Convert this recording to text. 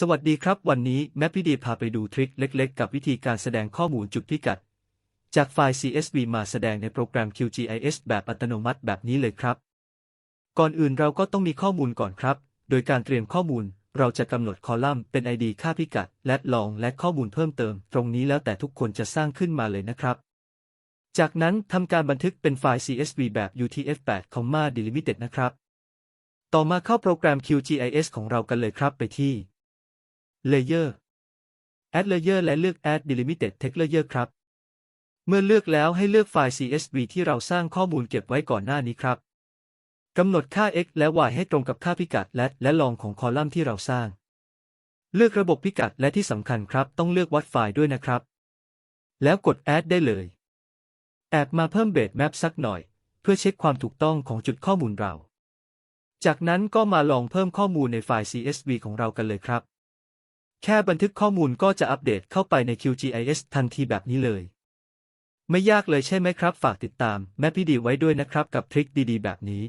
สวัสดีครับ วันนี้แมปพี่ดีพาไปดูทริคเล็กๆ กับวิธีการแสดงข้อมูลจุดพิกัด จากไฟล์ CSV มาแสดงในโปรแกรม QGIS แบบอัตโนมัติแบบนี้เลยครับ ก่อนอื่นเราก็ต้องมีข้อมูลก่อนครับ โดยการเตรียมข้อมูล เราจะกำหนดคอลัมน์เป็น ID ค่าพิกัด และลองและข้อมูลเพิ่มเติม ตรงนี้แล้วแต่ทุกคนจะสร้างขึ้นมาเลยนะครับ จากนั้นทำการบันทึกเป็นไฟล์ CSV แบบ UTF-8 delimited นะครับ ต่อมาเข้าโปรแกรม QGIS ของเรากันเลยครับไปที่ Layer Add Layer และเลือก Add Delimited Text Layer ครับ เมื่อเลือกแล้วให้เลือกไฟล์ CSV ที่เราสร้างข้อมูลเก็บไว้ก่อนหน้านี้ครับกำหนดค่า x และ y ให้ตรงกับค่าพิกัดและและลองของคอลัมน์ที่เราสร้าง เลือกระบบพิกัดและที่สำคัญครับต้องเลือกวัดไฟล์ด้วยนะครับ แล้วกด Add ได้เลย แอบมาเพิ่มเบสแมปสักหน่อย เพื่อเช็คความถูกต้องของจุดข้อมูลเรา จากนั้นก็มาลองเพิ่มข้อมูลในไฟล์ CSV ของเรากันเลยครับ แค่บันทึกข้อมูลก็จะอัปเดตเข้าไปใน QGIS ทันทีแบบนี้เลย ไม่ยากเลยใช่ไหมครับ ฝากติดตามแม่พี่ดีไว้ด้วยนะครับกับทริคดีๆ แบบนี้